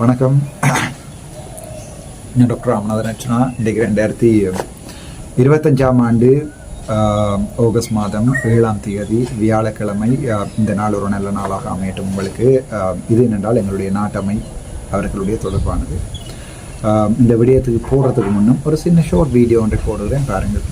வணக்கம். நான் டாக்டர் ராமநாதன் அர்ச்சனா இன்றைக்கு ரெண்டாயிரத்தி இருபத்தஞ்சாம் ஆண்டு ஆகஸ்ட் மாதம் ஏழாம் தேதி வியாழக்கிழமை இந்த நாள் ஒரு நல்ல நாளாக அமையட்டும் உங்களுக்கு. இது என்னென்றால் எங்களுடைய நாட்டமை அவர்களுடைய தொடர்பானது. இந்த விடயத்துக்கு போடுறதுக்கு முன்னும் ஒரு சின்ன ஷார்ட் வீடியோ ஒன்றை போடுறேன் பாருங்கள்.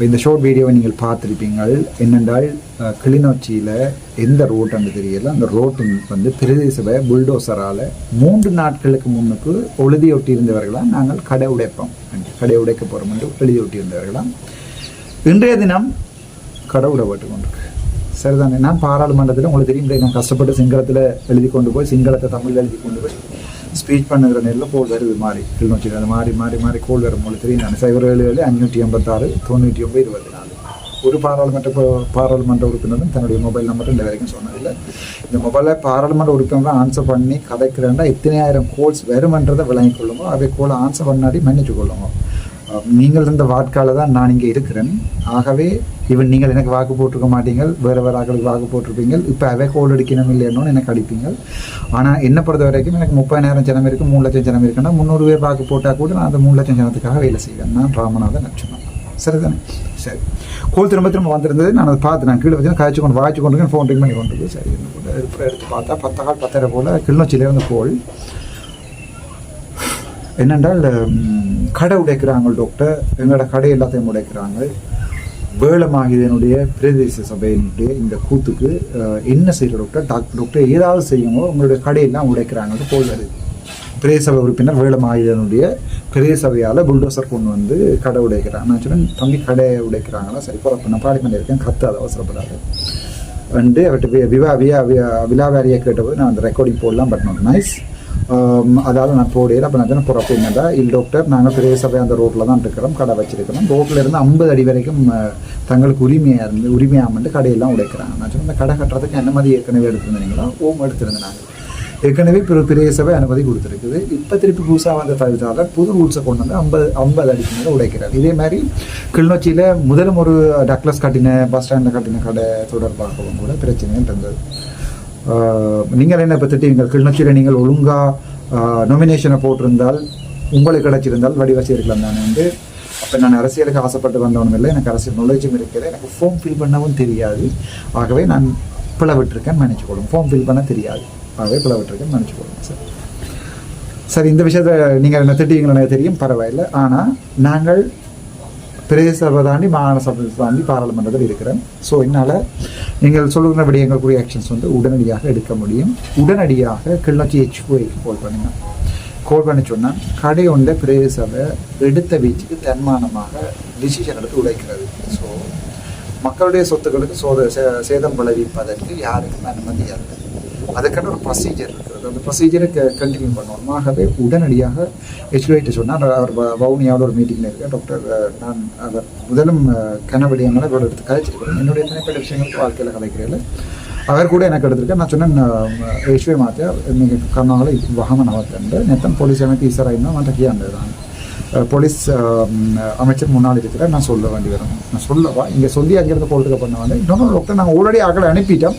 இப்போ இந்த ஷார்ட் வீடியோவை நீங்கள் பார்த்துருப்பீங்கள். என்னென்றால் கிளிநொச்சியில் எந்த ரோட்டுன்னு தெரியல. அந்த ரோட்டு வந்து பிரதேச புல்டோசரால் மூன்று நாட்களுக்கு முன்னுக்கு எழுதி ஒட்டியிருந்தவர்களாம் நாங்கள் கடை உடைப்போம். கடை உடைக்க போகிறோம் என்று எழுதி ஒட்டியிருந்தவர்களாம் இன்றைய தினம் கடை உடப்பட்டு கொண்டிருக்கு. சரிதானே? நான் பாராளுமன்றத்தில் உங்களுக்கு தெரியும் நான் கஷ்டப்பட்டு சிங்களத்தில் எழுதி கொண்டு போய் சிங்களத்தை தமிழில் எழுதி கொண்டு போய் ரீச் பண்ணுகிற நெல்லில் கோல் வருது மாறி. கிளிநொச்சியில் அது மாறி மாறி மாறி கோல் வரும் உங்களுக்கு தெரியும் நான். சைபர் ஏழு ஏழு அஞ்சூற்றி ஐம்பத்தாறு தொண்ணூற்றி ஒன்பது இருபத்தி நாலு ஒரு பாராளுமன்ற பாராளுமன்ற உறுப்பினரும் தன்னுடைய மொபைல் நம்பர் இந்த வரைக்கும் சொன்னதில்லை. இந்த மொபைலை பாராளுமன்ற உறுப்பினரை ஆன்சர் பண்ணி கதைக்கிறேன்டா எத்தனை ஆயிரம் கோல்ஸ் வருமன்றதை விளங்கிக் கொள்ளுங்க. அவை கோலை ஆன்சர் பண்ணாடி மன்னிச்சு கொள்ளுங்க. நீங்கள் இருந்த வாட்கால தான் நான் இங்கே இருக்கிறேன். ஆகவே இவன் நீங்கள் எனக்கு வாக்கு போட்டிருக்க மாட்டீங்க வேறு வேறு ஆக்களுக்கு வாக்கு போட்டிருப்பீங்க இப்போ அவை கோல் அடிக்கணும் இல்லைன்னு எனக்கு அடிப்பீங்க ஆனால் என்னை பொறுத்த வரைக்கும் எனக்கு முப்பதாயிரம் ஜனம் இருக்குது மூணு லட்சம் ஜனம் இருக்குன்னா முந்நூறு பேர் வாக்கு போட்டால் கூட நான் அந்த மூணு லட்சம் ஜனத்துக்காக வேலை செய்வேன். நான் ராமநாதன் லட்சுமணன் சரிதானே? சரி. கோல் திரும்ப திரும்ப வந்திருந்தது. நான் அதை பார்த்து நான் கீழே வச்சு காய்ச்சி கொண்டு வாய்ச்சி கொண்டு ஃபோன் ரிங் பண்ணி கொண்டு சரி என்ன எடுத்து எடுத்து பார்த்தா பத்தகால் பத்தரை போல் கிளிநொச்சியிலேருந்து கோல். என்னென்றால் கடை உடைக்கிறாங்க டாக்டர். எங்களோட கடை எல்லாத்தையும் உடைக்கிறாங்க வேளமாகிதனுடைய பிரதேச சபையினுடைய இந்த கூத்துக்கு என்ன செய்கிற டாக்டர்? டாக்டர் டாக்டர் ஏதாவது செய்யுமோ உங்களுடைய கடையெல்லாம் உடைக்கிறாங்கன்னு போகிறது வருது பிரதேச சபை உறுப்பினர் வேளமாகிதனுடைய பிரதேச சபையால் புல்டோசர் கொண்டு வந்து கடை உடைக்கிறாங்க. நான் சொன்னேன் தம்பி கடை உடைக்கிறாங்களா? சரி போகிறப்ப நான் பாடி பண்ணியிருக்கேன் கத்தாது அவசரப்படாது. வந்து அவர்கிட்ட விவா வியா வியா- கேட்டபோது நான் அந்த ரெக்கார்டிங் போடலாம் பட் நாட் நைஸ் அதாவது நான் போடையில் அப்போ நான் புறப்பு போகிறப்ப என்னடா? இல்லை டாக்டர் நாங்கள் பெரிய சபை அந்த ரோட்டில் தான் இருக்கிறோம். கடை வச்சிருக்கிறோம். ரோட்டில் இருந்து ஐம்பது அடி வரைக்கும் தங்களுக்கு உரிமையாக இருந்து உரிமையாமட்டு கடையெல்லாம் உடைக்கிறாங்க. நான் சொன்ன இந்த கடை கட்டுறதுக்கு அனுமதி ஏற்கனவே எடுத்திருந்தீங்களா ஓம் எடுத்திருந்தாங்க ஏற்கனவே பிற பெரிய சபை அனுமதி கொடுத்துருக்குது. இப்போ திருப்பி புதுசாக வந்த தவிர்த்தாளர் புது ரூல்ஸை கொண்டு வந்து ஐம்பது ஐம்பது அடிக்கு மேலே உடைக்கிறார். இதே மாதிரி கிளிநொச்சியில் முதலும் ஒரு டக்ளஸ் கட்டின பஸ் ஸ்டாண்டில் கட்டின கடை தொடர்பாகவும் கூட பிரச்சனைகள் இருந்தது நீங்கள் என்ன இப்போ திட்டீங்க கிளிநொச்சியில் நீங்கள் ஒழுங்காக நொமினேஷனை போட்டிருந்தால் உங்களுக்கு கிடைச்சிருந்தால் வடிவாசி இருக்கலாம் நான் வந்து. அப்போ நான் அரசியலுக்கு ஆசைப்பட்டு வந்தவனும் இல்லை எனக்கு அரசியல் knowledge-ம் இருக்கிறது. எனக்கு ஃபார்ம் ஃபில் பண்ணவும் தெரியாது. ஆகவே நான் பிளவிட்டிருக்கேன் மன்னிச்சுக்கொள்ளும் ஃபார்ம் ஃபில் பண்ண தெரியாது. ஆகவே பிளவிட்டிருக்கேன் மன்னிச்சுக்கொள்ளும் சார் சரி இந்த விஷயத்தை நீங்கள் என்ன திட்டுவீங்களோ எனக்கு தெரியும் பரவாயில்லை. ஆனால் நாங்கள் பிரதேச சபை தாண்டி மாகாண சபை தாண்டி பாராளுமன்றத்தில் இருக்கிறேன். ஸோ என்னால் நீங்கள் சொல்லுகிற விடயங்களுக்குரிய ஆக்ஷன்ஸ் வந்து உடனடியாக எடுக்க முடியும். உடனடியாக கிளிநொச்சி ஹெச்ஓக்கு கால் பண்ணுங்க. கால் பண்ணி சொன்னால் கடை உண்ட பிரதேச சபை எடுத்த வீச்சுக்கு தன்மானமாக டிசிஷன் எடுத்து உழைக்கிறது ஸோ மக்களுடைய சொத்துக்களுக்கு சோத சே- சேதம் விளைவிப்பதற்கு யாருக்கும் அனுமதி இல்லை. அதுக்கான ஒரு ப்ரொசீஜர் இருக்கிறது அந்த ப்ரொசீஜரை கண்டினியூ பண்ணணும் ஆகவே உடனடியாக ஹெச்ஓஐட்டு சொன்னார் அவர் வ- வவுனியாவோட ஒரு மீட்டிங்கில் இருக்கேன். டாக்டர் நான் அவர் முதலும் கனவடியங்களை இவரோட எடுத்து கதைச்சிருக்கிறேன் என்னுடைய தனிப்பட்ட விஷயங்களுக்கு வாழ்க்கையில் கலைக்கிறேன் அவர் கூட எனக்கு எடுத்திருக்கேன் நான் சொன்னேன் ஹெச்ஓஐ மாத்தியா? நீங்கள் கர்நாடக வகம நவத்தண்டு நெத்தம் போலீஸ் அமைப்பு ஈசராயினா நான் கியாண்டதான் போலீஸ் அமைச்சர் முன்னால் இருக்கிற நான் சொல்ல வேண்டி வரும். நான் சொல்லவா? இங்கே சொல்லி அங்கேருந்து போட்டுக்க பண்ண வந்தேன் இன்னொன்று டாக்டர் நாங்கள் ஆல்ரெடி அகலை அனுப்பிட்டோம்.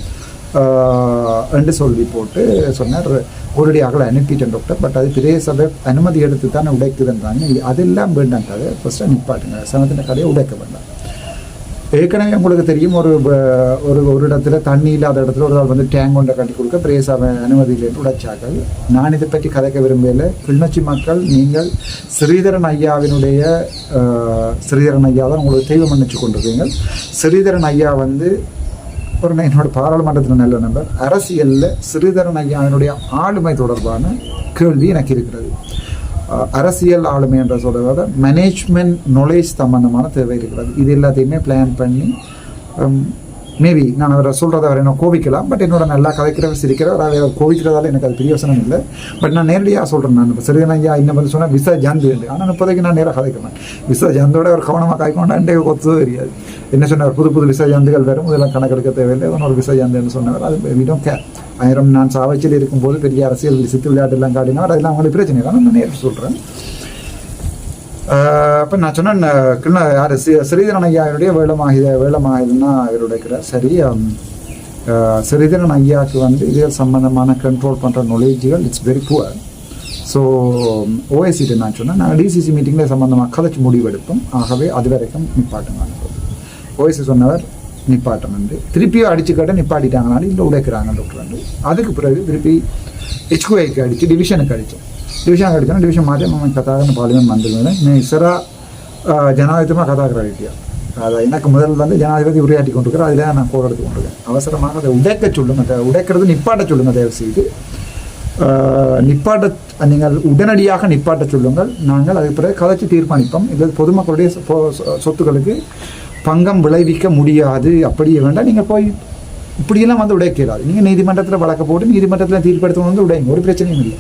என்று சொல்லி போட்டு சொன்னார். ஆல்ரெடி அகலை அனுப்பிட்டேன் டாக்டர் பட் அது பெரிய சபை அனுமதி எடுத்து தானே உடைக்குதுன்றாங்க அதெல்லாம் வேண்டாங்க கதை ஃபஸ்ட்டு நிப்பாட்டுங்க. சமத்தின கதையை உடைக்க வேண்டாம். ஏற்கனவே உங்களுக்கு தெரியும் ஒரு ஒரு ஒரு இடத்துல தண்ணி இல்லாத இடத்துல ஒரு ஆள் வந்து டேங்க் ஒன்றை கட்டி கொடுக்க பிரேசாவை அனுமதியிலேருந்து உடைச்சார்கள். நான் இதை பற்றி கதைக்க விரும்பல கிளிநொச்சி மக்கள் நீங்கள் ஸ்ரீதரன் ஐயாவினுடைய ஸ்ரீதரன் ஐயா தான் உங்களுக்கு தெய்வம் மன்னிச்சு கொண்டிருக்கீங்க ஸ்ரீதரன் ஐயா வந்து ஒரு நான் என்னோட பாராளுமன்றத்தில் நல்ல நம்பர் அரசியலில் சிறிதரன் ஐயாவினுடைய ஆளுமை தொடர்பான கேள்வி எனக்கு இருக்கிறது. அரசியல் ஆளுமை என்ற சொல்கிறத மேனேஜ்மெண்ட் நாலேஜ் சம்பந்தமான தேவை இருக்கிறது. இது எல்லாத்தையுமே பிளான் பண்ணி மேபி நான் அவரை சொல்கிறத அவர் என்ன கோவிக்கலாம் பட் என்னோட நல்லா கதைக்கிறவர் சிரிக்கிறவர் அவர் கோவிக்கிறதால எனக்கு அது பெரிய யோசனை இல்லை. பட் நான் நேரடியாக சொல்கிறேன் நான். இப்போ சரியான ஐயா இன்னும் வந்து சொன்னால் விசா ஜந்து ஆனால் இப்போதைக்கு நான் நேராக கதைக்கிறேன் விசா ஜாந்தோட ஒரு கவனமாக காய்க்கொண்டாண்டே கொத்து தெரியாது. என்ன சொன்னார்? புது புது விசா ஜந்துகள் வரும். இதெல்லாம் கணக்கெடுக்க தேவையில்லை. ஒரு விசா ஜாந்துன்னு சொன்னவர். அது விடம் கே ஆயிரம் நான் சாவச்சியில் இருக்கும்போது பெரிய அரசியல் சித்து விளையாட்டு எல்லாம் காட்டினவர். அதெல்லாம் அவங்களுக்கு பிரச்சனை இல்லை. நான் நேரில் சொல்கிறேன் அப்போ நான் சொன்னேன் கிண்ண யார் சி ஸ்ரீதரன் ஐயாவுடைய வேளமாக வேளமாகிதுன்னா இவருடைய இருக்கிறார் சரி ஸ்ரீதரன் ஐயாவுக்கு வந்து இது சம்பந்தமான கண்ட்ரோல் பண்ணுற நாலேஜுகள் இட்ஸ் வெரி புவர் ஸோ ஓஎஸ்சிட்டு நான் சொன்னேன் நாங்கள் டிசிசி மீட்டிங்கில் சம்மந்தமாக கதைச்சு முடிவெடுப்போம். ஆகவே அது வரைக்கும் நிப்பாட்டுங்க ஓஎஸ்சி சொன்னவர் நிப்பாட்டம் வந்து. திருப்பியும் அடிச்சு கேட்ட நிப்பாட்டிட்டாங்கனாலும் இல்லை உடைக்கிறாங்க டாக்டர் வந்து. அதுக்கு பிறகு திருப்பி ஹெச்குஐக்கு அடித்து டிவிஷனுக்கு அடித்தோம் டிவிஷனுக்கு அடித்தோம் டிவிஷன் மாற்றி நம்ம கதாகன பாலிமன் வந்திருந்தேன் நீ இசரா ஜனாதிபதியமாக கதாகிற ஐடியா அதை எனக்கு முதல் வந்து ஜனாதிபதி உரையாற்றி கொண்டிருக்கிறேன் அதில் நான் கோர் எடுத்து கொண்டிருக்கேன் அவசரமாக அதை உடைக்க சொல்லுங்க அதை உடைக்கிறது நிப்பாட்ட சொல்லுங்க தயவு செய்து நிப்பாட்ட நீங்கள் உடனடியாக நிப்பாட்ட சொல்லுங்கள் நாங்கள் அதுக்கு பிறகு கதைச்சு தீர்மானிப்போம் இல்லை பொதுமக்களுடைய சொ- சொ- சொத்துக்களுக்கு பங்கம் விளைவிக்க முடியாது அப்படியே வேண்டாம் நீங்கள் போய் இப்படியெல்லாம் வந்து உடைக்கிறாது நீங்கள் நீதிமன்றத்தில் வழக்க போட்டு நீதிமன்றத்தில் தீர்ப்பெடுத்து வந்து உடைங்க ஒரு பிரச்சனையும் இல்லை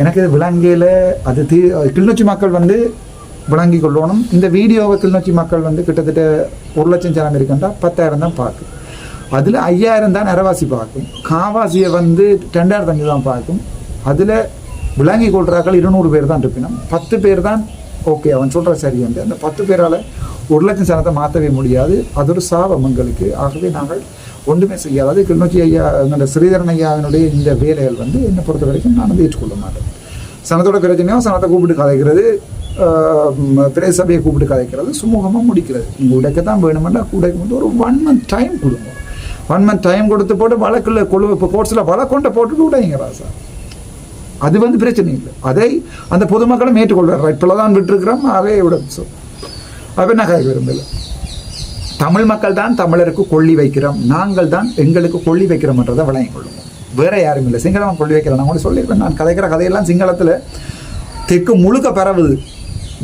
எனக்கு விலங்கையில் அது தீ கிளிநொச்சி மக்கள் வந்து விளங்கி கொள்ளணும். இந்த வீடியோவை கிளிநொச்சி மக்கள் வந்து கிட்டத்தட்ட ஒரு லட்சம் ஜனம் இருக்குன்றா பத்தாயிரம் தான் பார்க்கும். அதில் ஐயாயிரம் தான் நிறவாசி பார்க்கும். காவாசியை வந்து ரெண்டாயிரத்தஞ்சு தான் பார்க்கும். அதில் விளங்கி கொள்கிறாக்கள் இருநூறு பேர் தான் இருப்பினும். பத்து பேர் தான் ஓகே அவன் சொல்கிற சரி என்று அந்த பத்து பேரால் ஒரு லட்சம் சனத்தை மாற்றவே முடியாது. அது ஒரு சாபம் எங்களுக்கு. ஆகவே நாங்கள் ஒன்றுமே செய்யாது. கிளிநொச்சி ஐயா என்னோட ஸ்ரீதரன் ஐயாவினுடைய இந்த வேலைகள் வந்து என்னை பொறுத்த வரைக்கும் நான் வந்து ஏற்றுக்கொள்ள மாட்டேன். சனத்தோட பிரச்சனையோ சனத்தை கூப்பிட்டு கதைக்கிறது ஆஹ், பிரதேச சபையை கூப்பிட்டு கதைக்கிறது சுமூகமாக முடிக்கிறது. நீங்கள் உடைக்கத்தான் வேணுமெண்டா உடைக்கும் போது ஒரு ஒன் மந்த் டைம் கொடுங்க. ஒன் மந்த் டைம் கொடுத்து போட்டு வழக்கில் கொழு இப்போ கோர்ட்ஸில் வழக்கொண்ட போட்டுட்டு உடைங்க ராசா. அது வந்து பிரச்சனை இல்லை. அதை அந்த பொதுமக்களும் ஏற்றுக்கொள்வார் ரைட்டில் தான் விட்டுருக்கிறோம் அவே விட சொல். அப்போ என்ன விரும்பலை விரும்பல தமிழ் மக்கள் தான் தமிழருக்கு கொள்ளி வைக்கிறோம். நாங்கள் தான் எங்களுக்கு கொள்ளி வைக்கிறோம்ன்றதை விளங்கிக் கொள்ளுவோம். வேற யாரும் இல்லை. சிங்களம் கொள்ளி வைக்கிறோம் நான் கூட சொல்லியிருப்பேன் நான் கதைக்கிற கதையெல்லாம் சிங்களத்தில் தெற்கு முழுக்க பரவுது.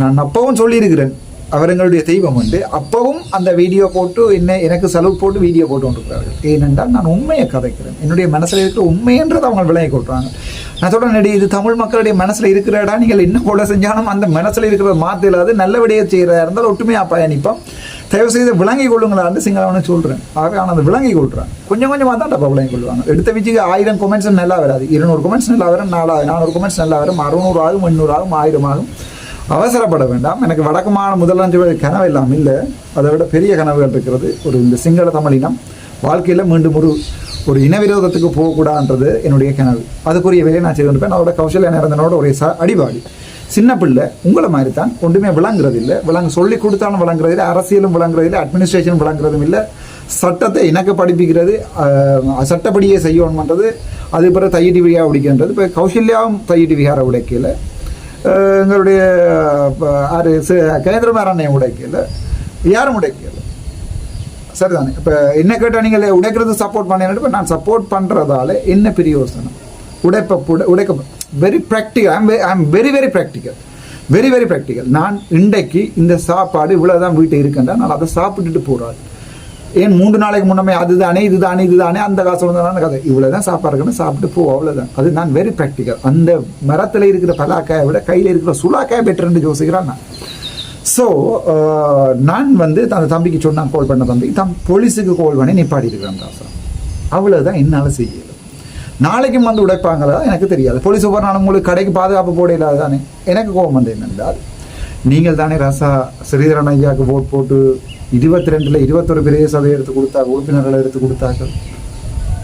நான் அப்பவும் சொல்லியிருக்கிறேன். அவர் எங்களுடைய தெய்வம் வந்து அப்பவும் அந்த வீடியோ போட்டு என்ன எனக்கு செலவு போட்டு வீடியோ போட்டு கொண்டிருக்கிறார்கள் ஏனென்றால் நான் உண்மையை கதைக்கிறேன். என்னுடைய மனசில் இருக்கிற உண்மைன்றதை அவங்க விளங்கி கொள்கிறாங்க நான் சொல்கிறேன் இது தமிழ் மக்களுடைய மனசில் இருக்கிறடா? நீங்கள் என்ன போல செஞ்சாலும் அந்த மனசில் இருக்கிற மாற்ற நல்லபடியாக செய்கிறதா இருந்தால் ஒட்டுமையாக பயணிப்போம். தயவு செய்து விளங்கி கொள்ளுங்களான்னு சிங்களவனு சொல்கிறேன் ஆக ஆனால் அந்த விளங்கி கொள்கிறேன் கொஞ்சம் கொஞ்சமாக தான் டப்பா விளங்கி கொள்வாங்க. எடுத்த வச்சுக்கு ஆயிரம் கொமெண்ட்ஸ் நல்லா வராது. இருநூறு கொமெண்ட்ஸ் நல்லா வரும் நாலாயிரம் நானூறு கொமெண்ட்ஸ் நல்லா வரும் அறுநூறு ஆகும் எண்ணூறு ஆகும் ஆயிரம் ஆகும். அவசரப்பட வேண்டாம். எனக்கு வடக்குமான முதலமைச்சர் கனவு எல்லாம் இல்லை. அதை விட பெரிய கனவுகள் இருக்கிறது. ஒரு இந்த சிங்கள தமிழினம் வாழ்க்கையில் மீண்டும் ஒரு ஒரு இனவிரோதத்துக்கு போகக்கூடாதுன்றது என்னுடைய கனவு. அதுக்குரிய வேலையை நான் செய்திருப்பேன் அதோட கௌசல்யா நிரந்தனோட ஒரு ச அடிபாடி சின்ன பிள்ளை உங்களை மாதிரி தான் ஒன்றுமே விளங்குறது இல்லை விளங்க சொல்லி கொடுத்தாலும் விளங்குறது இல்லை அரசியலும் விளங்குறது இல்லை அட்மினிஸ்ட்ரேஷன் விளங்குறதும் இல்லை. சட்டத்தை எனக்கு படிப்பிக்கிறது. சட்டப்படியே செய்யணும்ன்றது. அது பிறகு தையடி விகார உடைக்கின்றது. இப்போ கௌசல்யாவும் தையடி விகார உடைக்கல. எங்களுடைய ஆறு கேந்திரமாரண்யம் உடைக்கல. யாரும் உடைக்கல. சரிதானே? இப்போ என்ன கேட்டால் நீங்கள் உடைக்கிறது சப்போர்ட் பண்ணி இப்போ நான் சப்போர்ட் பண்ணுறதால என்ன பெரிய யோசனை? உடைப்ப உடை உடைக்க very practical I'm I'm very very practical very very practical நான் இன்றைக்கு இந்த சாப்பாடு இவ்வளோதான் வீட்டு இருக்கேன்டா நான் அதை சாப்பிட்டுட்டு போகிறாள் ஏன் மூன்று நாளைக்கு முன்னமே அதுதானே இதுதானே இதுதானே அந்த காசு வந்ததான கதை. இவ்வளோ தான் சாப்பாடு சாப்பிட்டு போ அவ்வளோதான் அது நான் வெரி ப்ராக்டிக்கல் அந்த மரத்தில் இருக்கிற பலாக்காயை விட கையில் இருக்கிற சுலாக்காய் பெட்டர்னு யோசிக்கிறான் நான். ஸோ uh, நான் வந்து அந்த தம்பிக்கு சொன்னான் கால் பண்ண தம்பி தம் போலீஸுக்கு கால் பண்ணி நிப்பாடி இருக்கிறேன் ராசா. அவ்வளோதான் என்னால் செய்யல நாளைக்கும் வந்து உடைப்பாங்களா எனக்கு தெரியாது. போலீஸ் ஒவ்வொரு நாளும் உங்களுக்கு கடைக்கு பாதுகாப்பு போட எனக்கு கோபம் வந்து என்னென்றால் நீங்கள் தானே ராசா ஸ்ரீதரன் ஐயாவுக்கு ஓட் போட்டு இருபத்தி ரெண்டில் இருபத்தொரு பிரதேச சபையை எடுத்து கொடுத்தா உறுப்பினர்களை எடுத்து கொடுத்தார்கள்.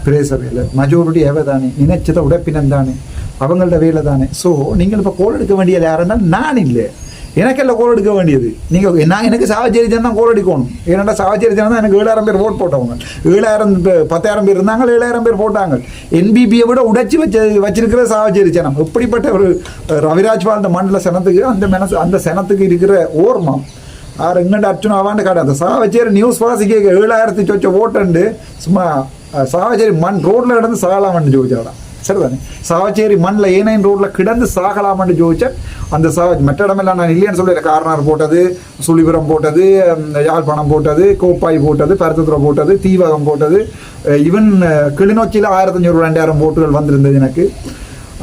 பிரதேச சபையில். மஜோரிட்டி எவ தானே நினைச்சதை உடப்பினம் தானே அவங்களோட வேலை தானே ஸோ நீங்கள் இப்போ கோல் எடுக்க வேண்டியது யாருன்னா நான் இல்லை. எனக்கெல்லாம் கோல் எடுக்க வேண்டியது. நீங்கள் நான் எனக்கு சாவச்சேரி தான் கோல் எடுக்கணும். ஏன்னா சாவச்சேரி தான் எனக்கு ஏழாயிரம் பேர் ஓட் போட்டவங்க. ஏழாயிரம் பேர் பத்தாயிரம் பேர் இருந்தாங்க ஏழாயிரம் பேர் போட்டாங்க. என்பிபியை விட உடைச்சி வச்ச வச்சிருக்கிற சாவச்சேரி ஜனம் இப்படிப்பட்ட ஒரு ரவிராஜ் வாழ்ந்த மண்டல சனத்துக்கு அந்த மனசு அந்த சனத்துக்கு இருக்கிற ஓர்மம். ஆறு எங்கண்ட அர்ச்சனை ஆவான்னு காட்டு அந்த சாவச்சேரி நியூஸ் வாசிக்க ஏழாயிரத்தி சொச்ச ஓட்டுண்டு சும்மா சாவச்சேரி மண் ரோட்டில் கிடந்து சாகலாம்னு ஜோதிச்சாடான் சரிதானே? சாவச்சேரி மண்ணில் ஏனையின் ரோட்டில் கிடந்து சாகலாம்னு ஜோதிச்சேன் அந்த சா மற்ற இடமெல்லாம் நான் இல்லைன்னு சொல்லி கார்னார் போட்டது சுழிபுரம் போட்டது யாழ்ப்பாணம் போட்டது கோப்பாய் போட்டது பருத்தத்துறை போட்டது தீவகம் போட்டது. ஈவன் கிளிநொச்சியில் ஆயிரத்தஞ்சூறு ரெண்டாயிரம் ஓட்டுகள் வந்திருந்தது எனக்கு.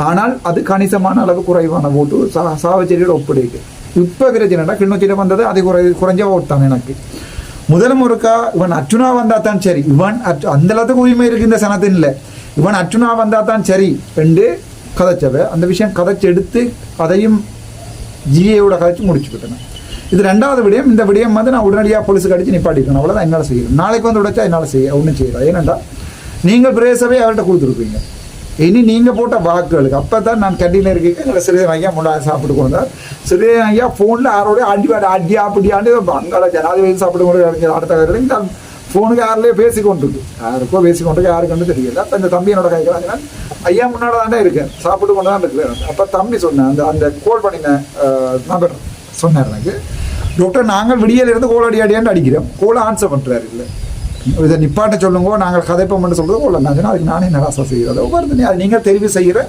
ஆனால் அது கணிசமான அளவு குறைவான ஓட்டு சா சாவச்சேரியோட ஒப்படைக்கு இப்போ பிரச்சனைடா கிளிநொச்சியில் வந்தது அது குறை குறைஞ்ச ஓட்டு தான் எனக்கு. முதல் முறுக்கா இவன் அர்ச்சுனா வந்தா தான் சரி. இவன் அர்ஜு அந்த அளவுக்கு உரிமை இருக்கு இந்த சனத்தின் இல்லை இவன் அர்ச்சுனா வந்தா தான் சரி என்று கதைச்சவ அந்த விஷயம் கதைச்சு எடுத்து அதையும் ஜிஏயோட கதைச்சு முடிச்சுக்கிட்டேன் இது ரெண்டாவது விடயம் இந்த விடயம் வந்து நான் உடனடியாக போலீஸுக்கு அடிச்சு நிப்பாட்டிக்கணும் அவ்வளோதான் என்னால் செய்யணும் நாளைக்கு வந்து உடைச்சா என்னால் செய்ய ஒன்றும் செய்யலாம் ஏனென்றா நீங்கள் பிரேசவே அவர்கிட்ட கொடுத்துருப்பீங்க இனி நீங்கள் போட்ட வாக்குகளுக்கு அப்போ தான் நான் கண்டியில் இருக்கேன் எங்களை சிறிதன் ஐயா முன்னாடி சாப்பிட்டு கொண்டார் சிறிதன் ஐயா ஃபோனில் யாரோட அடி அடி அப்படியாண்டு அங்காள ஜனாதிபதி சாப்பிட்டு கொண்டு அடுத்த வரைக்கும் ஃபோனுக்கு யாரிலே பேசி கொண்டிருக்கு யாருக்கோ பேசி கொண்டு யாருக்குன்னு தெரியல. அப்போ இந்த தம்பி என்னோட கைக்கிறாங்க ஐயா முன்னாடி தானே இருக்கேன் சாப்பிட்டு கொண்டு தான் இருக்கிறேன் அப்போ தம்பி சொன்னேன் அந்த அந்த கோல் பண்ணின நபர் சொன்னார் எனக்கு. டாக்டர் நாங்கள் விடியல இருந்து கோல் அடி அடியாண்டு அடிக்கிறோம். கோலை ஆன்சர் பண்ணுறாரு இல்லை. இதை நிப்பாட்ட சொல்லுங்க நாங்கள் கதைப்போம்னு சொல்கிறது கோல் நான் அதுக்கு நானே நராசா செய்கிறத ஒவ்வொரு அது நீங்கள் தெரிவு செய்கிற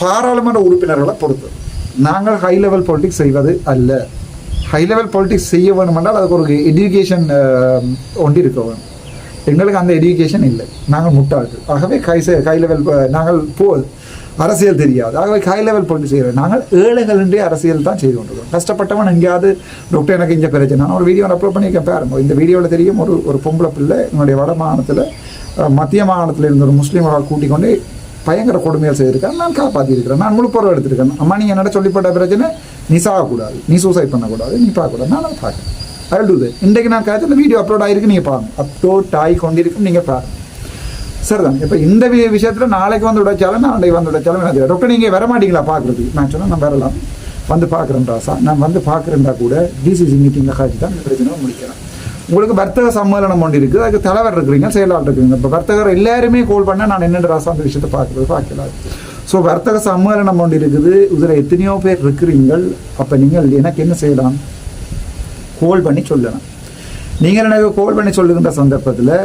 பாராளுமன்ற உறுப்பினர்களை பொறுத்து. நாங்கள் ஹை லெவல் பொலிட்டிக்ஸ் செய்வது அல்ல. ஹை லெவல் பாலிட்டிக்ஸ் செய்ய வேணுமென்றால் அதுக்கு ஒரு எஜுகேஷன் uh, ஒன்றி இருக்க வேணும் எங்களுக்கு அந்த எஜுகேஷன் இல்லை. நாங்கள் முட்டாள்கள். ஆகவே கை ஹை லெவல் நாங்கள் போ அரசியல் தெரியாது. ஆகவே ஹை லெவல் பொலிட்டிக்ஸ் செய்கிறோம் நாங்கள் ஏழைகளின்றி அரசியல் தான் செய்து கொண்டிருக்கோம் கஷ்டப்பட்டவன் எங்கேயாவது டாக்டர் எனக்கு இங்கே பிரச்சனை. நான் ஒரு வீடியோ அப்லோட் பண்ணியிருக்கேன் பாருங்க. இந்த வீடியோவில் தெரியும் ஒரு ஒரு பொம்பளை பிள்ளை என்னுடைய வட மாகாணத்தில் மத்திய மாகாணத்தில் இருந்த ஒரு முஸ்லீம் கூட்டிக் கொண்டு பயங்கர கொடுமைகள் செய்திருக்கேன் நான் காப்பாற்றிருக்கிறேன் நான் முழு எடுத்திருக்கேன் அம்மா நீ என்னடா சொல்லிப்பட்ட பிரச்சனை நீ சாகக்கூடாது. நீ சூசைட் பண்ணக்கூடாது. நீ பார்க்கக்கூடாது. நான் அதை பார்க்குறேன். ஐ டூ இன்றைக்கு நான் காய்ச்சி இந்த வீடியோ அப்லோட் ஆகிருக்கு நீங்கள் பாருங்க. அப்லோட் ஆகி கொண்டிருக்கும். நீங்கள் பாருங்க. சரிதான். இப்போ இந்த வி- விஷயத்தில் நாளைக்கு வந்து உடைச்சாலும் நாளைக்கு வந்து உடைச்சாலும் எனக்கு டாக்டர் நீங்கள் வர மாட்டீங்களா பார்க்குறதுக்கு? நான் சொன்னேன் நான் வரலாம். வந்து பார்க்குறேன்டா சார் நான் வந்து பார்க்குறேன்டா கூட. டிசிசி மீட்டிங்கில் காய்ச்சி தான் இந்த பிரச்சனை முடிக்கிறேன். உங்களுக்கு வர்த்தக சம்மேளனம் ஒன்று இருக்குது அதுக்கு தலைவர் இருக்கிறீங்க செயலாளர் இருக்கிறீங்க. இப்போ வர்த்தகர் எல்லாருமே கோல் பண்ணால் நான் என்னென்ன அந்த விஷயத்தை பார்க்குறது பார்க்கல. ஸோ வர்த்தக சம்மேளனம் ஒன்று இருக்குது. இதில் எத்தனையோ பேர் இருக்கிறீங்கள் அப்போ நீங்கள் எனக்கு என்ன செய்யலாம்? கோல் பண்ணி சொல்லணும். நீங்கள் எனக்கு கோல் பண்ணி சொல்லுகின்ற சந்தர்ப்பத்தில்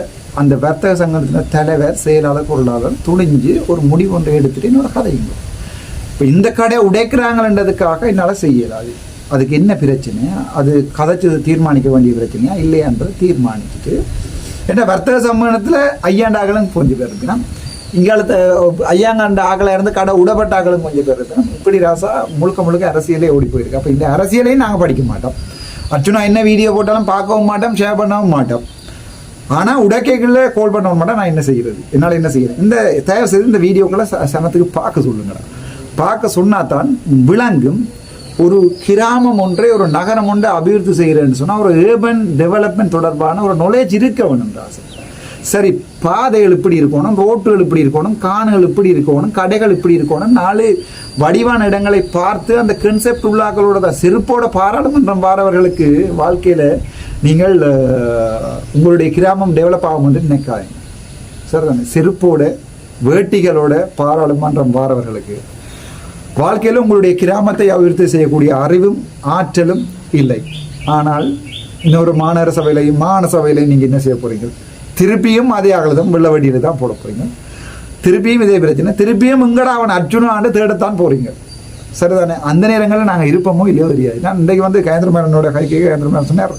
அந்த வர்த்தக சங்கத்தின் தலைவர் செயலாளர் பொருளாளர் துணிஞ்சு ஒரு முடிவு ஒன்றை எடுத்துகிட்டு என்னோட கதையுங்க இப்போ இந்த கடையை உடைக்கிறாங்கன்றதுக்காக என்னால் செய்யலாது. அதுக்கு என்ன பிரச்சனை? அது கதைச்சு தீர்மானிக்க வேண்டிய பிரச்சனையா? இல்லையான்றது தீர்மானிச்சுட்டு ஏன்னா வர்த்தக சம்மேளனத்தில் ஐயாண்டு கொஞ்சம் பேர் இருக்கணும் இங்காலத்த ஐயாங்காண்ட ஆகல இருந்து கடை உடப்பட்ட ஆகலும் கொஞ்சம் பேர் இருக்கணும் இப்படி ராசா முழுக்க முழுக்க அரசியலே ஓடி போயிருக்கு. அப்போ இந்த அரசியலையும் நாங்கள் படிக்க மாட்டோம். அர்ச்சுனா என்ன வீடியோ போட்டாலும் பார்க்கவும் மாட்டோம் ஷேர் பண்ணவும் மாட்டோம். ஆனால் உடக்கைகளில் கால் பண்ணவும் மாட்டேன் நான் என்ன செய்கிறது என்னால் என்ன செய்கிறேன் இந்த தயவு செய்து இந்த வீடியோக்களை ச- சனத்துக்கு பார்க்க சொல்லுங்கடா. பார்க்க சொன்னாதான் விளங்கும். ஒரு கிராமம் ஒன்றை ஒரு நகரம் ஒன்றை அபிவிருத்தி செய்கிறேன்னு சொன்னால் ஒரு ஏர்பன் டெவலப்மெண்ட் தொடர்பான ஒரு நாலேஜ் இருக்க வேணும் ராசன் சரி பாதைகள் இப்படி இருக்கணும் ரோட்டுகள் இப்படி இருக்கணும் காணுகள் இப்படி இருக்கணும் கடைகள் இப்படி இருக்கணும் நாலு வடிவான இடங்களை பார்த்து அந்த கன்செப்ட் உள்ளாக்களோட தான் செருப்போட பாராளுமன்றம் வாரவர்களுக்கு வாழ்க்கையில் நீங்கள் உங்களுடைய கிராமம் டெவலப் ஆகும் என்று நினைக்காதீங்க. சரிதானே? செருப்போட வேட்டிகளோட பாராளுமன்றம் வாரவர்களுக்கு வாழ்க்கையில் உங்களுடைய கிராமத்தை அபிவிருத்தி செய்யக்கூடிய அறிவும் ஆற்றலும் இல்லை. ஆனால் இன்னொரு மாநகர சபையிலையும் மாகாண சபையிலையும் நீங்கள் என்ன செய்ய போகிறீங்க திருப்பியும் அதே அகலதும் வெள்ள வண்டியில் தான் போட போகிறீங்க திருப்பியும் இதே பிரச்சனை திருப்பியும் இங்கடா அவன் அர்ஜுனான்னு தேடத்தான் போகிறீங்க சரிதானே? அந்த நேரங்களில் நாங்கள் இருப்போமோ இல்லையோ தெரியாது. நான் இன்றைக்கு வந்து கேந்திரமேனோட கைக்கு கேந்திரமேனன் சொன்னார்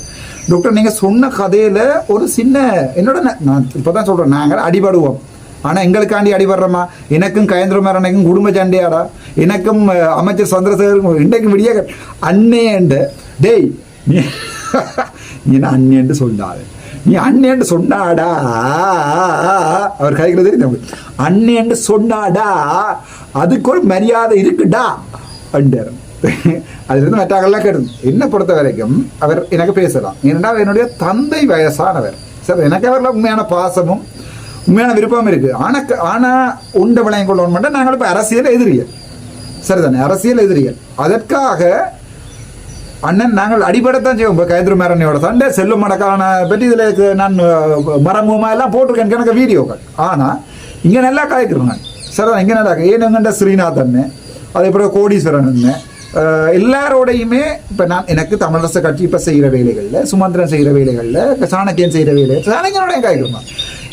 டாக்டர் நீங்கள் சொன்ன கதையில் ஒரு சின்ன என்னோட நான் இப்போ தான் சொல்கிறேன் நாங்கள் அடிபடுவோம். ஆனால் எங்களுக்காண்டி அடிபடுறோமா எனக்கும் கயந்திரமேரனுக்கும் குடும்ப சண்டையாடா. எனக்கும் அமைச்சர் சந்திரசேகருக்கும் இன்றைக்கும் விடிய அண்ணேண்டு டேய் நீ நீ அண்ணேண்டு சொன்னாரு. நீ அண்ணேண்டு சொன்னாடா. அவர் கைக்கிறது தெரியும் அண்ணேண்டு சொன்னாடா. அதுக்கு ஒரு மரியாதை இருக்குடா அண்டார் அதுலேருந்து மற்றாங்கள்லாம் கேட்டது என்னை பொறுத்த வரைக்கும்? அவர் எனக்கு பேசலாம். ஏனென்றால் என்னுடைய தந்தை வயசானவர். சார் எனக்கு அவரில் உண்மையான பாசமும் உண்மையான விருப்பம் இருக்கு. ஆனா ஆனா உண்ட விளையம் கொள்ளணும் மட்டும் நாங்கள் இப்போ அரசியல் எதிரியல் சரிதானே? அரசியல் எதிரியல் அதற்காக அண்ணன் நாங்கள் அடிபடத்தான் செய்வோம். இப்போ கைதிரு மேரணியோட சண்டை செல்லும் மடக்கான பற்றி இதில் நான் மரமுமா எல்லாம் போட்டிருக்கேன். எனக்கு வீடியோக்கள். ஆனால் இங்கே நல்லா காய்க்கிறோம் நான் சரிதான்? இங்கே நல்லா ஏன் எங்கண்ட ஸ்ரீநாத் அண்ணன் அதே போல் கோடீஸ்வரன். அண்ணன் எல்லாரோடையுமே இப்போ நான் எனக்கு தமிழரசு கட்சி இப்போ செய்கிற வேலைகளில் சுமந்திரன் செய்கிற வேலைகளில் சாணக்கியன் செய்கிற வேலைகள் சாணக்கியனோடய காய்க்கிறோம்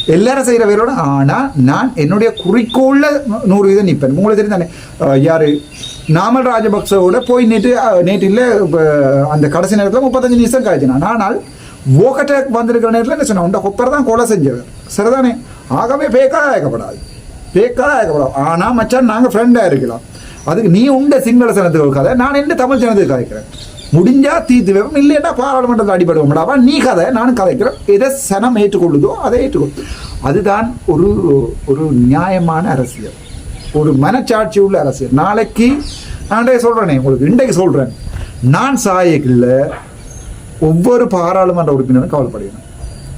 எல்லாரும் செய்கிற வேலையோட ஆனால் நான் என்னுடைய குறிக்கோளில் நூறு வீதம் நிற்பேன் உங்களுக்கு தெரியும் தானே யார்? நாமல் ராஜபக்சவோட போய் நேற்று அஹ், நேற்று இல்லை அந்த கடைசி நேரத்தில் முப்பத்தஞ்சு நிமிஷம் காய்ச்சினான் ஆனால் ஓகட்டாக் வந்திருக்கிற நேரத்தில் என்ன சொன்னேன்? உண்ட கொப்பர் தான் கொலை செஞ்சவர் சரிதானே? ஆகவே பேக்காக ஆக்கப்படாது பேக்காக ஆக்கப்படாது ஆனால் மச்சான் நாங்கள் ஃப்ரெண்டாக இருக்கலாம். அதுக்கு நீ உண்ட சிங்கள சனத்துக்கு கதை நான் என்ன தமிழ் சனத்துக்கு காய்க்கிறேன் முடிஞ்சா தீர்த்து வைப்போம். இல்லைன்னா பாராளுமன்றத்தில் அடிபடுவோம். அப்ப நீ கதை நானும் கதைக்கிறேன் எதை சனம் ஏற்றுக்கொள்ளுதோ அதை ஏற்றுக்கொள்ளும் அதுதான் ஒரு ஒரு நியாயமான அரசியல். ஒரு மனச்சாட்சி உள்ள அரசியல். நாளைக்கு நான் சொல்கிறேனே உங்களுக்கு இன்றைக்கு சொல்கிறேன் நான் சாயக்கில் ஒவ்வொரு பாராளுமன்ற உறுப்பினரும் கவலைப்படுகிறேன்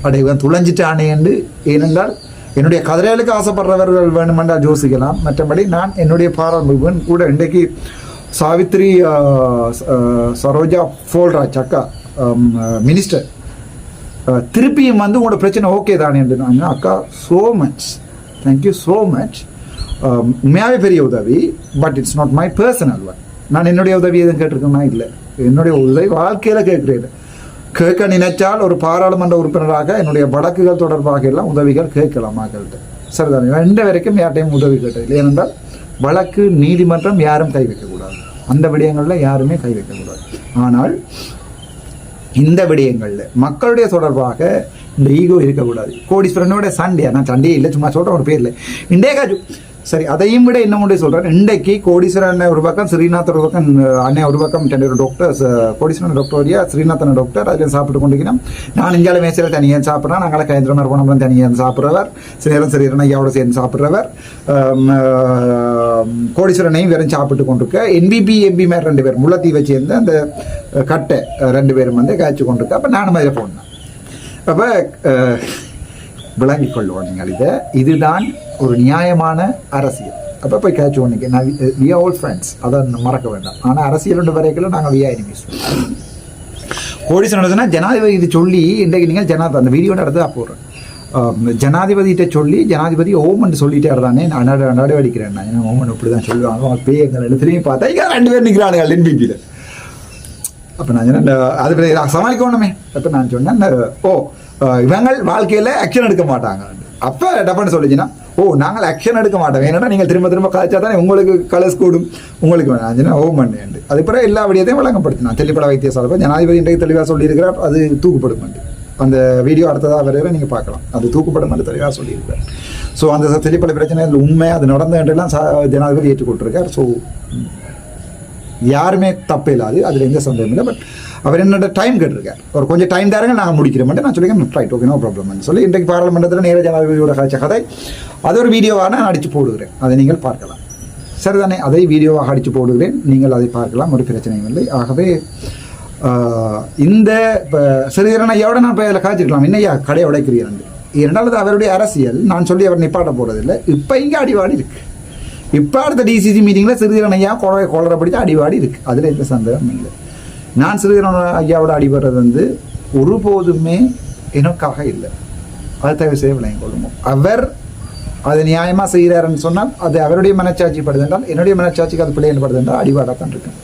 அடே இவன் துளைஞ்சிட்டானே என்று. ஏனென்றால் என்னுடைய கதிரைகளுக்கு ஆசைப்படுறவர்கள் வேணுமென்றால் யோசிக்கலாம். மற்றபடி நான் என்னுடைய பாராளுமன்ற கூட இன்றைக்கு சாவித்ரி சரோஜா ஃபோல்ராஜ் அக்கா மினிஸ்டர். திருப்பியும் வந்து உங்களோட பிரச்சனை ஓகே தானே என்று அக்கா so much thank you so much உண்மையாகவே பெரிய உதவி but it's not my personal one நான் என்னுடைய உதவி எதுவும் கேட்டிருக்கேன்னா இல்லை. என்னுடைய உதவி வாழ்க்கையில் கேட்குறேன். கேட்க நினைச்சால் ஒரு பாராளுமன்ற உறுப்பினராக என்னுடைய வழக்குகள் தொடர்பாக எல்லாம் உதவிகள் கேட்கலாம் மக்கள்கிட்ட சரிதானே? ரெண்டு வரைக்கும் யார்ட்டையும் உதவி கேட்டது ஏனென்றால் வழக்கு நீதிமன்றம் யாரும் கை வைக்கக்கூடாது அந்த விடயங்களில் யாருமே கை வைக்கக்கூடாது ஆனால் இந்த விடயங்கள்ல மக்களுடைய தொடர்பாக இந்த ஈகோ இருக்கக்கூடாது கோடீஸ்வரனோட சண்டையா? நான் சண்டையே இல்லை சும்மா சொல்கிறேன் ஒரு பேர் இண்டே காஜு சரி அதையும் விட என்ன ஒன்றே சொல்றேன். இன்றைக்கு கோடீஸ்வரன் அண்ணன் ஒரு பக்கம் ஸ்ரீநாத் ஒரு பக்கம் அண்ணன் ஒரு பக்கம் ரெண்டு ஒரு டாக்டர் கோடீஸ்வரன் டாக்டர் வழியா ஸ்ரீநாதன் டாக்டர் அதில் சாப்பிட்டு கொண்டிருக்கிறோம். நான் இந்தியாவில் மேசையில் தனியாக சாப்பிட்றேன். நாங்கள கேந்திரமாக போனோம் தனியாக சாப்பிட்றவர். சில சிறீரன் ஐயாவோட சேர்ந்து சாப்பிட்றவர். கோடீஸ்வரனையும் வெறும் சாப்பிட்டு கொண்டிருக்க. என்பிபி எம்பி மேர் ரெண்டு பேர் முள்ளத்தீவை சேர்ந்து அந்த கட்டை ரெண்டு பேரும் வந்து காய்ச்சி கொண்டிருக்க. அப்போ நானும் அதில் போனேன் அப்போ விளங்கிக் கொள்வோம் நீங்கள் இதை. இதுதான் ஒரு நியாயமான அரசியல். அப்போ போய் கேட்ச் ஒன்றுக்கு நான் வி ஆர் ஆல் ஃப்ரெண்ட்ஸ் அதை மறக்க வேண்டாம். ஆனால் அரசியல் ஒன்று வரைக்கும் நாங்கள் வி ஆர் எனிமீஸ் கோடீஸ்வரன் ஜனாதிபதி இது சொல்லி இன்றைக்கு நீங்கள் ஜனாதிபதி அந்த வீடியோட நடந்து தான் போடுறேன். ஜனாதிபதிகிட்ட சொல்லி ஜனாதிபதி ஓமன் சொல்லிட்டே இருந்தானே நான் நட நடவடிக்கிறேன் நான். ஓமன் இப்படி தான் சொல்லுவாங்க. அவங்க பேயங்கள் இடத்துலையும் பார்த்தா இங்கே ரெண்டு பேர் நிற்கிறானுங்க என்பிபியில் அப்போ நான் சொன்னேன் அது நான் சமாளிக்கணுமே. அப்போ நான் சொன்னேன் இந்த, ஓ இவங்கள் வாழ்க்கையில் ஆக்ஷன் எடுக்க மாட்டாங்க. அப்போ டப்பான்னு சொல்லிச்சுன்னா ஓ நாங்கள் ஆக்ஷன் எடுக்க மாட்டோம். ஏன்னா நீங்கள் திரும்ப திரும்ப கலைச்சா தானே உங்களுக்கு கலர்ஸ் கூடும். உங்களுக்கு வேணாம். நான் ஓ மண்ணு அது எல்லா விடயத்தையும் விளங்கப்படுத்தினான் தெளிப்பட வைத்தியசாலை ஜனாதிபதி இன்றைக்கு தெளிவாக சொல்லியிருக்கிறார். அது தூக்குப்படும் என்று. அந்த வீடியோ அடுத்ததாக வரையிற நீங்கள் பார்க்கலாம். அது தூக்குப்படும் என்று தெளிவாக சொல்லியிருக்கிறார். ஸோ அந்த தெளிப்பட பிரச்சனை உண்மை அது நடந்த என்றெல்லாம் சா- ஜனாதிபதி ஏற்றுக்கொண்டிருக்கார் ஸோ யாருமே தப்பு இல்லாது அதில் எந்த சந்தேகம் இல்லை. பட் அவர் என்னோட டைம் கேட்டிருக்கார். ஒரு கொஞ்சம் டைம் தாருங்க நாங்கள் முடிக்கிறோம் நான் சொல்லியிருக்கேன் ரைட் ஓகே நோ ப்ராப்ளம் சொல்லி இன்றைக்கு பாராளுமன்றத்தில் நேர ஜனாதிபதியோட காய்ச்ச கதை அது ஒரு வீடியோவாக நான் அடித்து போடுகிறேன். அதை நீங்கள் பார்க்கலாம். சரிதானே? அதை வீடியோவாக அடித்து போடுகிறேன். நீங்கள் அதை பார்க்கலாம். ஒரு பிரச்சனையும் இல்லை. ஆகவே இந்த இப்போ சிறுதரன் ஐயாவோட நான் இப்போ இதில் காய்ச்சிருக்கலாம். என்னையா? கடை உடைக்கிறீர்கள் இரண்டாவது அவருடைய அரசியல் நான் சொல்லி அவர் நிப்பாட்ட போகிறதில்லை இப்போ இங்கே அடிவாடி இருக்குது இப்போ அடுத்த டிசிசி மீட்டிங்கில் சிறுதரன் ஐயா குழவை குளற படித்து அடிவாடி இருக்குது அதில் எந்த சந்தேகம் இல்லை. நான் சிறுதீரன் ஐயாவோட அடிபடுறது வந்து ஒருபோதுமே எனக்காக இல்லை. அதை தயவு செய்ய விளங்கிக் கொள்ளுமோ அவர் அது நியாயமாக செய்கிறாருன்னு சொன்னால் அது அவருடைய மனச்சாட்சி படுதென்றால் என்னுடைய மனச்சாட்சிக்கு அது பிள்ளைகள் படுதென்றால் என்றால் இருக்கும்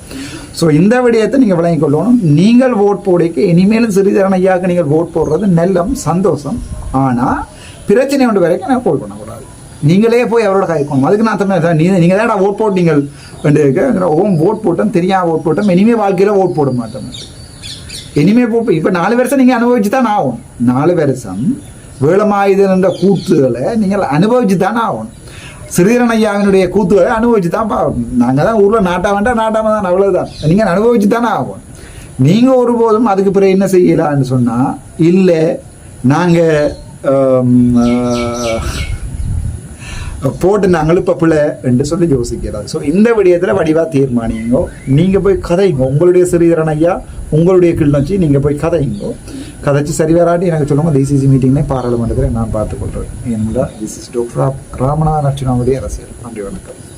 ஸோ இந்த விடயத்தை நீங்கள் விளங்கிக் கொள்ளணும். நீங்கள் ஓட் போடைக்கு இனிமேலும் சிறிதரணையாக நீங்கள் ஓட் போடுறது நெல்லம் சந்தோஷம். ஆனால் பிரச்சனை ஒன்று வரைக்கும் நான் போல் பண்ணக்கூடாது. நீங்களே போய் அவரோட காய்க்கணும் அதுக்கு நான் தமிழ் சார்? நீங்கள் தான் ஓட் போட்டு நீங்கள் வேண்டிய ஓம் ஓட் போட்டோம் தெரியாம ஓட் போட்டோம் இனிமேல் வாழ்க்கையில் ஓட் போட மாட்டோம். இனிமே போ இப்போ நாலு வருஷம் நீங்கள் அனுபவிச்சு தான் ஆகும் நாலு வருஷம் வேளமாயுதன்ற என்ற கூத்துகளை நீங்கள் அனுபவிச்சு தான் ஆகணும். சிறிதரன் ஐயாவினுடைய கூத்துகளை அனுபவிச்சு தான் பார்க்கணும் நாங்கள் தான் ஊரில் நாட்டா வேண்டாம் நாட்டாம தான் அவ்வளோதான் நீங்கள் அனுபவிச்சு தானே ஆகும் நீங்கள் ஒருபோதும் அதுக்கு பிறகு என்ன செய்யலாம்னு சொன்னால் இல்லை நாங்கள் போட்டு நாங்கள் இப்போ பிள்ளை என்று சொல்லி யோசிக்கிறார். ஸோ இந்த விடயத்தில் வடிவாக தீர்மானிங்கோ நீங்கள் போய் கதைங்க உங்களுடைய சிறீதரன் ஐயா உங்களுடைய கிளிநொச்சி நீங்கள் போய் கதைங்கோ கதைச்சு சரி வராட்டி எனக்கு சொல்லுங்க டிசிசி மீட்டிங்னே பாராளுமன்றத்தில் நான் பார்த்துக்கொள்கிறேன் என்னடா திஸ் இஸ் டாக்டர் ராமநாதன் அர்ச்சனாவுடைய அரசியல். நன்றி வணக்கம்.